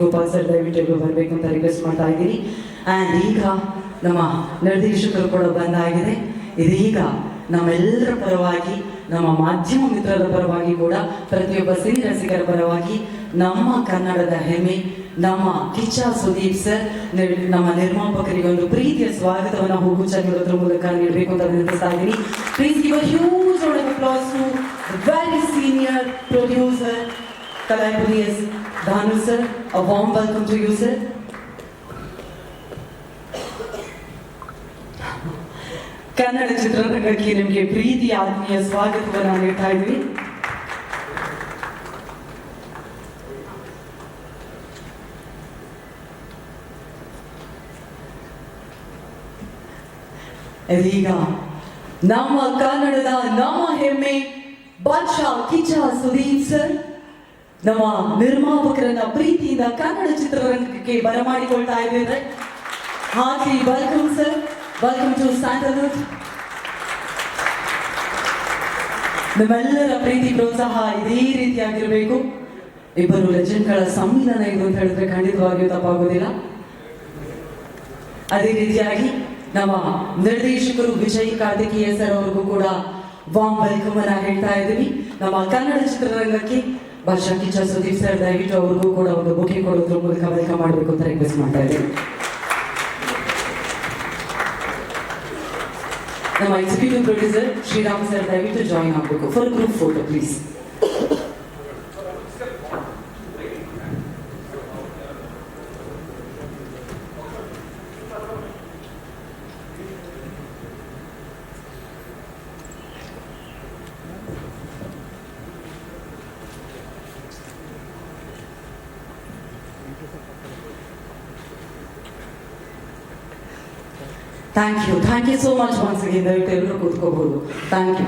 Gopal sir ದಯವಿಟ್ಟು ಬರಬೇಕು ಅಂತ ರಿಕ್ವೆಸ್ಟ್ ಮಾಡ್ತಾ ಇದ್ದೀನಿ ಆ್ಯಂಡ್ ಈಗ ನಮ್ಮ ನಿರ್ದೇಶಕರು ಕೂಡ ಬಂದಾಗಿದೆ. ಇದೀಗ ನಮ್ಮೆಲ್ಲರ ಪರವಾಗಿ, ನಮ್ಮ ಮಾಧ್ಯಮ ಮಿತ್ರರ ಪರವಾಗಿ ಕೂಡ, ಪ್ರತಿಯೊಬ್ಬ ಸಿನಿ ರಸಿಕರ ಪರವಾಗಿ ನಮ್ಮ ಕನ್ನಡದ ಹೆಮ್ಮೆ, ನಮ್ಮ ಕಿಚ್ಚ ಸುದೀಪ್ ಸರ್ ನಮ್ಮ ನಿರ್ಮಾಪಕರಿಗೆ ಒಂದು ಪ್ರೀತಿಯ ಸ್ವಾಗತವನ್ನು ಹೂಗುಚ್ಚ ಮೂಲಕ ನೀಡಬೇಕು ಅಂತ ವಿನಂತಿಸ್ತಾ ಇದ್ದೀನಿ. Please give a huge Kalapuri is Dhanu sir. A warm welcome to you, sir. Kannada ಚಿತ್ರರಂಗಕ್ಕೆ ನಿಮಗೆ ಪ್ರೀತಿಯ ಆತ್ಮೀಯ ಸ್ವಾಗತವನ್ನು ನೀಡ್ತಾ ಇದ್ವಿ ಇದೀಗ ನಮ್ಮ ಕನ್ನಡದ ನಮ್ಮ ಹೆಮ್ಮೆ ಬಾದ್ಶಾ ಕಿಚ್ಚ ಸುದೀಪ್ ಸರ್ ನಮ್ಮ ನಿರ್ಮಾಪಕರನ್ನ ಪ್ರೀತಿಯಿಂದ ಕನ್ನಡ ಚಿತ್ರರಂಗಕ್ಕೆ ಬರಮಾಡಿಕೊಳ್ತಾ ಇದ್ದೇವೆ ಹಾಗೆ welcome sir welcome to Sandalwood ನಿಮ್ಮೆಲ್ಲರ ಪ್ರೀತಿ ಪ್ರೋತ್ಸಾಹ ಇದೇ ರೀತಿಯಾಗಿರಬೇಕು. ಇಬ್ಬರು ಲೆಜೆಂಡ್ಗಳ ಸಮ್ಮಿಲನ ಇದು ಅಂತ ಹೇಳಿದ್ರೆ ಖಂಡಿತವಾಗಿಯೂ ತಪ್ಪಾಗೋದಿಲ್ಲ. ಅದೇ ರೀತಿಯಾಗಿ ನಮ್ಮ ನಿರ್ದೇಶಕರು ವಿಜಯ್ ಕಾರ್ತಿಕೇಯ ಸರ್ ಅವ್ರಿಗೂ ಕೂಡ ವಾಮ್ ವೆಲ್ಕಮ್ ಅನ್ನ ಹೇಳ್ತಾ ಇದ್ದೀವಿ ನಮ್ಮ ಕನ್ನಡ ಚಿತ್ರರಂಗಕ್ಕೆ ಭಾಷಾ ಕಿಚ್ಚ ಸುದೀಪ್ ಸರ್ ದಯವಿಟ್ಟು ಅವ್ರಿಗೂ ಕೂಡ ಒಂದು ಬುಕೆ ಕೊಡೋದ್ರ ಮೂಲಕ ವೆಲ್ಕಮ್ ಮಾಡಬೇಕು ಅಂತ ರಿಕ್ವೆಸ್ಟ್ ಮಾಡ್ತಾ ಇದ್ದೀವಿ ನಮ್ಮ ಎಕ್ಸಿಕ್ಯೂಟಿವ್ ಪ್ರೊಡ್ಯೂಸರ್ ಶ್ರೀರಾಮ್ ಸರ್ ದಯವಿಟ್ಟು ಜಾಯಿನ್ ಆಗಬೇಕು for group photo please Thank you. Thank you so much once again, Thank you.